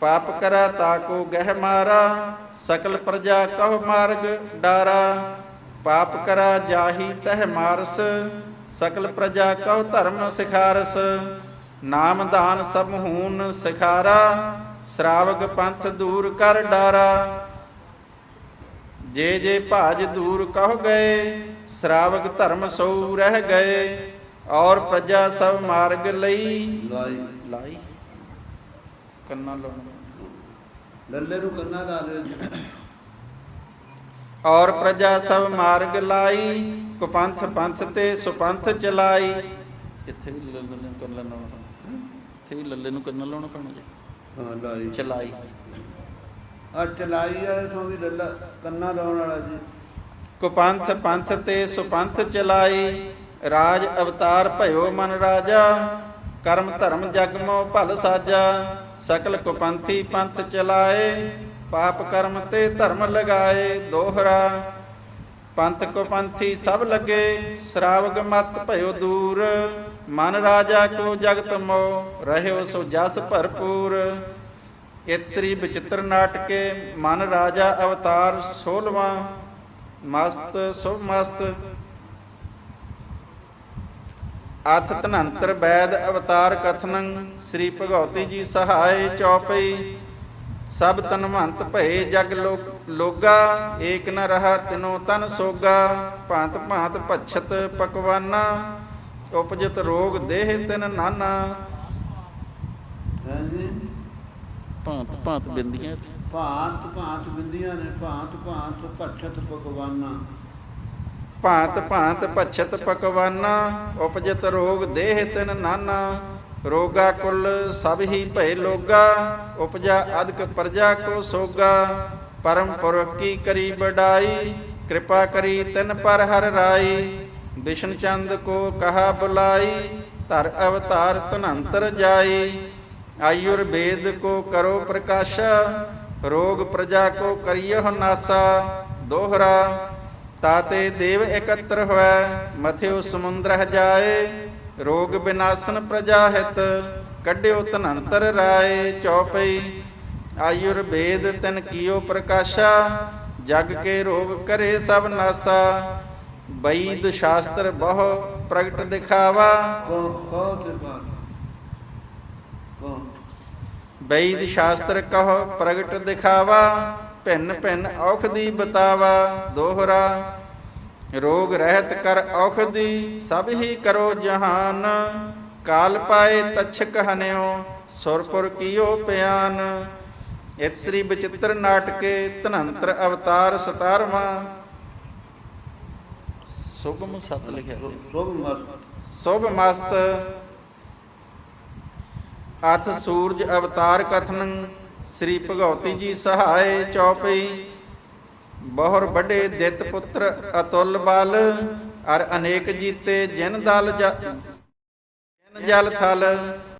ਪਾਪ ਕਰਾ ਤਾਕੋ ਗਹਿ ਮਾਰਾ ਸਕਲ ਪ੍ਰਜਾ ਕਹੁ ਮਾਰਗ ਡਾਰਾ। ਪਾਪ ਕਰਾ ਜਾਹੀ ਤਹਿ ਮਾਰਸ ਸਕਲ ਪ੍ਰਜਾ ਕਹੁ ਧਰਮ ਸਿਖਾਰਸ। ਨਾਮ ਦਾਨ ਸਭ ਹੂਨ ਸਿਖਾਰਾ ਸ਼ਰਾਵਕ ਪੰਥ ਦੂਰ ਕਰ ਡਾਰਾ। ਜੇ ਜੇ ਭਾਜ ਦੂਰ ਕਹ ਗਏ ਸ਼ਰਾਵਕ ਧਰਮ ਸੋ ਰਹਿ ਗਏ। ਔਰ ਪ੍ਰਜਾ ਸਭ ਮਾਰਗ ਲਈ ਲਾਈ। ਲਾਈ। ਕੰਨਾ ਲਾਉਣਾ ਲੱਲੇ ਨੂੰ ਕੰਨਾ ਲਾ ਲਿਓ ਔਰ ਪ੍ਰਜਾ ਸਭ ਮਾਰਗ ਲਾਈ ਕੁਪੰਥ ਪੰਥ ਤੇ ਸੁਪੰਥ ਚਲਾਈ। ਕਿੱਥੇ ਵੀ ਲੱਲੇ ਨੂੰ ਕੰਨਾ ਲਾਉਣਾ ਇੱਥੇ ਵੀ ਲੱਲੇ ਨੂੰ ਕੰਨਾ ਲਾਉਣਾ ਪੈਣਾ ਜੀ। ਹਾਂ ਲਾਈ। ਚਲਾਈ। ਆ ਚਲਾਈ ਵਾਲੇ ਤੋਂ ਵੀ ਲੱਲਾ ਕੰਨਾ ਲਾਉਣ ਵਾਲਾ ਜੀ। ਕੁਪੰਥ ਪੰਥ ਤੇ ਸੁਪੰਥ ਚਲਾਈ। ਰਾਜ ਅਵਤਾਰ ਭਇਓ ਮਨ ਰਾਜਾ। ਕਰਮ ਧਰਮ ਜਗ ਮੋ ਭਲ ਸਾਜਾ, ਸਕਲ ਕੁਪੰਥੀ ਪੰਥ ਚਲਾਏ, ਪਾਪ ਕਰਮ ਤੇ ਧਰਮ ਲਗਾਏ ਦੋਹਰਾ। ਪੰਥ ਕੁਪੰਥੀ ਸਭ ਲੱਗੇ, ਸ਼ਰਾਵਗ ਮਤ ਭਇਓ ਦੂਰ। ਮਨ ਰਾਜਾ ਕੋ ਜਗਤ ਮੋ, ਰਹਿਓ ਸੋ ਜਸ ਭਰਪੂਰ। ਇਤ ਸ੍ਰੀ ਬਚਿੱਤਰ ਨਾਟਕੇ, ਮਨ ਰਾਜਾ ਅਵਤਾਰ 16ਵਾਂ ਮਸਤ ਸੁਭ ਮਸਤ ਅਥ ਤਨੰਤਰ ਬੈਦ ਅਵਤਾਰ ਕਥਨੰ ਸ੍ਰੀ ਭਗਉਤੀ ਜੀ ਸਹਾਇ ਚੌਪਈ। ਸਭ ਤਨਵੰਤ ਭਏ ਜਗ ਲੋਗਾ ਏਕ ਨ ਰਹਾ ਤਿਨੋ ਤਨ ਸੋਗਾ। ਭਾਂਤ ਭਾਂਤ ਪਛਤ ਪਕਵਾਨਾ ਉਪਜਿਤ ਰੋਗ ਦੇਹ ਤਿਨ ਨਾਨਾ। ਭਾਂਤ ਭਾਂਤ ਬਿੰਦੀਆਂ ਭਾਂਤ ਭਾਂਤ ਬਿੰਦੀਆਂ ਨੇ ਭਾਂਤ ਭਾਂਤ ਭਛਤ ਪਕਵਾਨਾ। ਭਾਂਤ ਭਾਂਤ ਪਛਤ ਪਕਵਾਨਾ ਉਪਜਤ ਰੋਗ ਦੇਹ ਤਿਨ ਨਾਨਾ। ਰੋਗਾ ਕੁਲ ਸਭ ਹੀ ਭਏ ਲੋਗਾ, ਉਪਜਾ ਅਦਕ ਪ੍ਰਜਾ ਕੋ ਸੋਗਾ। ਪਰਮ ਪੁਰਖ ਕੀ ਕਰੀ ਬਡਾਈ ਕਿਰਪਾ ਕਰੀ ਤਿਨ ਪਰ ਹਰ ਰਾਈ। ਵਿਸ਼ਨ ਚੰਦ ਕੋ ਕਹਾ ਬੁਲਾਈ, ਧਰ ਅਵਤਾਰ ਤਨੰਤਰ ਜਾਈ। ਆਯੁਰਵੇਦ ਕੋ ਕਰੋ ਪ੍ਰਕਾਸ਼ਾ, ਰੋਗ ਪ੍ਰਜਾ ਕੋ ਕਰਿਯੋ ਨਾਸਾ। ਦੋਹਰਾ ਤਾਤੇ ਦੇਵ ਇਕੱਤਰ ਹੋਇ ਮਥਿਓ ਸਮੁੰਦਰ ਜਾਏ ਰੋਗ ਬਿਨਾਸਨ ਪ੍ਰਜਾ ਹਿਤ ਕੱਢਿਓ ਤਨੰਤਰ ਰਾਏ ਚੌਪਈ ਆਯੁਰਵੇਦ ਤਨ ਕੀਓ ਪ੍ਰਕਾਸ਼ਾ ਜਗ ਕੇ ਰੋਗ ਕਰੇ ਸਭ ਨਾਸਾ। ਬੈਦ ਸ਼ਾਸਤਰ ਬਹੁ ਪ੍ਰਗਟ ਦਿਖਾਵਾ। ਕੋ ਕੋ ਬਾਤ ਕੋ ਬੈਦ ਸ਼ਾਸਤਰ ਕਹੋ ਪ੍ਰਗਟ ਦਿਖਾਵਾ। ਭਿੰਨ ਭਿੰਨ ਔਖਦੀ ਬਤਾਵਾ ਦੋਹਰਾ ਰੋਗ ਰਹਿਤ ਕਰ ਔਖਦੀ ਸਭ ਹੀ ਕਰੋ ਜਹਾਨ। ਕਾਲ ਪਾਏ ਤਛਕ ਹਨਿਓ ਸੁਰਪੁਰ ਕੀਓ ਪਿਆਨ। ਇਤ ਸ੍ਰੀ ਬਚਿੱਤਰ ਨਾਟਕੇ ਧਨੰਤਰ ਅਵਤਾਰ 17ਵਾਂ ਸੁਗਮ ਸਤ ਲਿਖਿਆ ਸੁਭ ਮਸਤ। ਅਥ ਸੂਰਜ ਅਵਤਾਰ ਕਥਨੰ ਸ੍ਰੀ ਭਗਉਤੀ ਜੀ ਸਹਾਏ ਚੌਪਈ। ਬਹੁਰ ਵੱਡੇ ਦਿੱਤ ਪੁੱਤਰ ਅਤੁਲ ਬਲ, ਅਰ ਅਨੇਕ ਜੀਤੇ ਜਿਨ ਦਲ ਜ- ਜਿਨ ਜਲ ਥਲ।